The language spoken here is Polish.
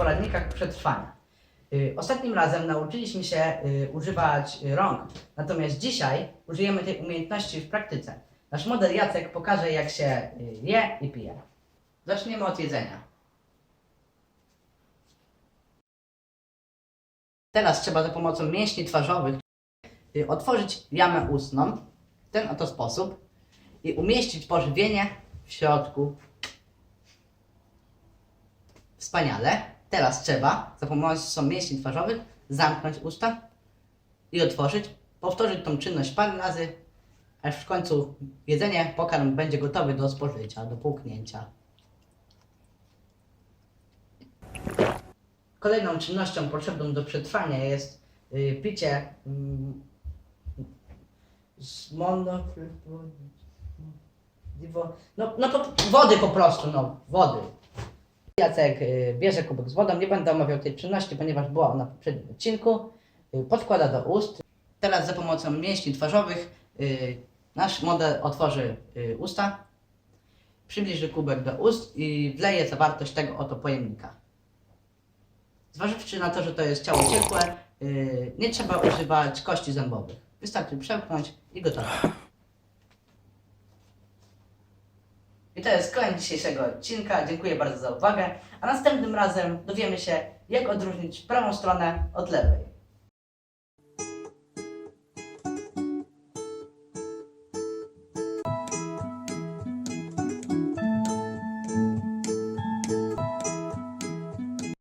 poradnikach przetrwania. Y, Ostatnim razem nauczyliśmy się y, używać rąk, natomiast dzisiaj użyjemy tej umiejętności w praktyce. Nasz model Jacek pokaże, jak się y, je i pije. Zaczniemy od jedzenia. Teraz trzeba za pomocą mięśni twarzowych otworzyć jamę ustną w ten oto sposób i umieścić pożywienie w środku. Wspaniale. Teraz trzeba za pomocą mięśni twarzowych zamknąć usta i otworzyć. Powtórzyć tą czynność parę razy, aż w końcu jedzenie, pokarm będzie gotowy do spożycia, do połknięcia. Kolejną czynnością potrzebną do przetrwania jest y, picie mm, z mono... No, no to wody po prostu, no, wody. Jacek y, bierze kubek z wodą, nie będę omawiał tej czynności, ponieważ była ona w poprzednim odcinku. Y, Podkłada do ust. Teraz za pomocą mięśni twarzowych y, nasz model otworzy usta, przybliży kubek do ust i wleje zawartość tego oto pojemnika. Zważywszy na to, że to jest ciało ciepłe, nie trzeba używać kości zębowych. Wystarczy przełknąć i gotowe. I to jest koniec dzisiejszego odcinka. Dziękuję bardzo za uwagę. A następnym razem dowiemy się, jak odróżnić prawą stronę od lewej.